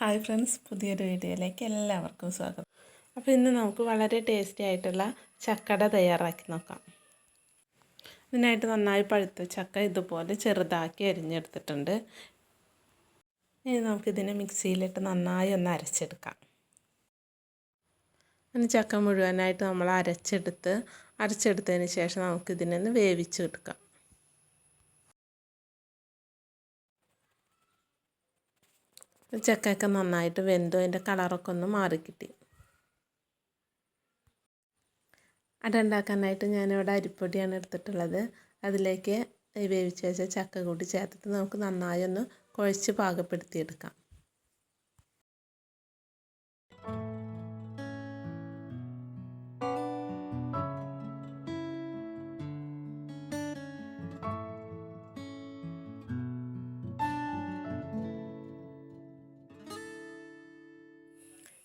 Hi friends പുതിയൊരു വീഡിയോയിലേക്ക് എല്ലാവർക്കും സ്വാഗതം. അപ്പോൾ ഇന്ന് നമുക്ക് വളരെ ടേസ്റ്റി ആയിട്ടുള്ള ചക്കട തയ്യാറാക്കി നോക്കാം. ഇതിനായിട്ട് നന്നായി പഴുത്ത ചക്ക ഇതുപോലെ ചെറുതാക്കി അരിഞ്ഞെടുത്തിട്ടുണ്ട്. ഇനി നമുക്കിതിനെ മിക്സിയിലിട്ട് നന്നായി ഒന്ന് അരച്ചെടുക്കാം. ഇനി ചക്ക മുഴുവനായിട്ട് നമ്മൾ അരച്ചെടുത്ത് അരച്ചെടുത്തതിന് ശേഷം നമുക്കിതിനൊന്ന് വേവിച്ചെടുക്കാം. ചക്കയൊക്കെ നന്നായിട്ട് വെന്തു. അതിന്റെ കളറൊക്കെ ഒന്ന് മാറിക്കിട്ടി അതുണ്ടാക്കാനായിട്ട് ഞാനിവിടെ അരിപ്പൊടിയാണ് എടുത്തിട്ടുള്ളത്. അതിലേക്ക് വേവിച്ച് വെച്ച ചക്ക കൂടി ചേർത്തിട്ട് നമുക്ക് നന്നായി ഒന്ന് കുഴച്ച് പാകപ്പെടുത്തിയെടുക്കാം.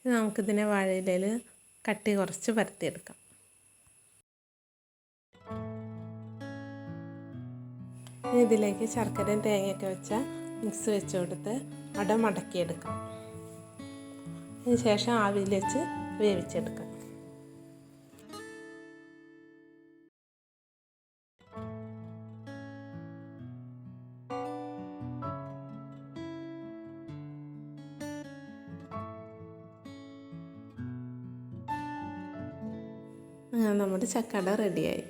നമുക്കിതിനെ വാഴയിലയിൽ കട്ടി കുറച്ച് പരത്തിയെടുക്കാം. ഇതിലേക്ക് ശർക്കരയും തേങ്ങയൊക്കെ വെച്ച മിക്സ് വെച്ച് കൊടുത്ത് അട മടക്കിയെടുക്കാം അതിന് ശേഷം ആവിയിൽ വെച്ച് വേവിച്ചെടുക്കാം. നമ്മുടെ ചക്കട റെഡിയായി